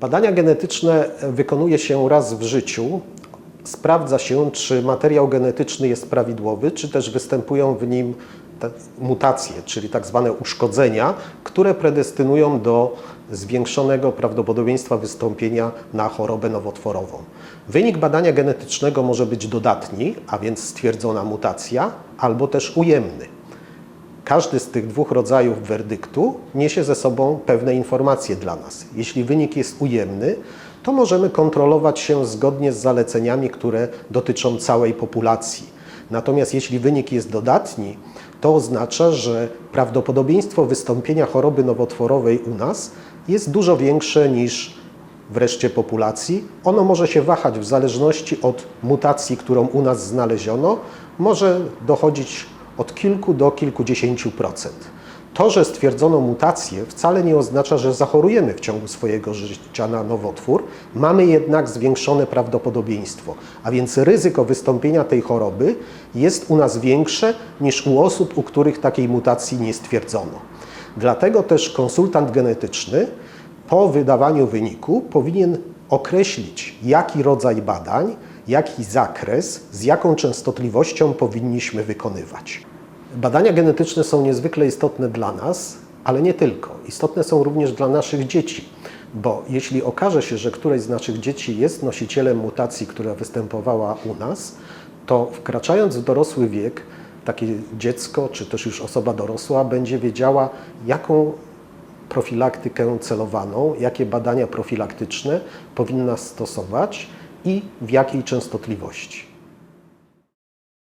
Badania genetyczne wykonuje się raz w życiu. Sprawdza się, czy materiał genetyczny jest prawidłowy, czy też występują w nim mutacje, czyli tak zwane uszkodzenia, które predestynują do zwiększonego prawdopodobieństwa wystąpienia na chorobę nowotworową. Wynik badania genetycznego może być dodatni, a więc stwierdzona mutacja, albo też ujemny. Każdy z tych dwóch rodzajów werdyktu niesie ze sobą pewne informacje dla nas. Jeśli wynik jest ujemny, to możemy kontrolować się zgodnie z zaleceniami, które dotyczą całej populacji. Natomiast jeśli wynik jest dodatni, to oznacza, że prawdopodobieństwo wystąpienia choroby nowotworowej u nas jest dużo większe niż w reszcie populacji. Ono może się wahać w zależności od mutacji, którą u nas znaleziono. Może dochodzić od kilku do kilkudziesięciu procent. To, że stwierdzono mutację, wcale nie oznacza, że zachorujemy w ciągu swojego życia na nowotwór. Mamy jednak zwiększone prawdopodobieństwo, a więc ryzyko wystąpienia tej choroby jest u nas większe niż u osób, u których takiej mutacji nie stwierdzono. Dlatego też konsultant genetyczny po wydawaniu wyniku powinien określić, jaki rodzaj badań, jaki zakres, z jaką częstotliwością powinniśmy wykonywać. Badania genetyczne są niezwykle istotne dla nas, ale nie tylko. Istotne są również dla naszych dzieci, bo jeśli okaże się, że któreś z naszych dzieci jest nosicielem mutacji, która występowała u nas, to wkraczając w dorosły wiek, takie dziecko, czy też już osoba dorosła będzie wiedziała, jaką profilaktykę celowaną, jakie badania profilaktyczne powinna stosować i w jakiej częstotliwości.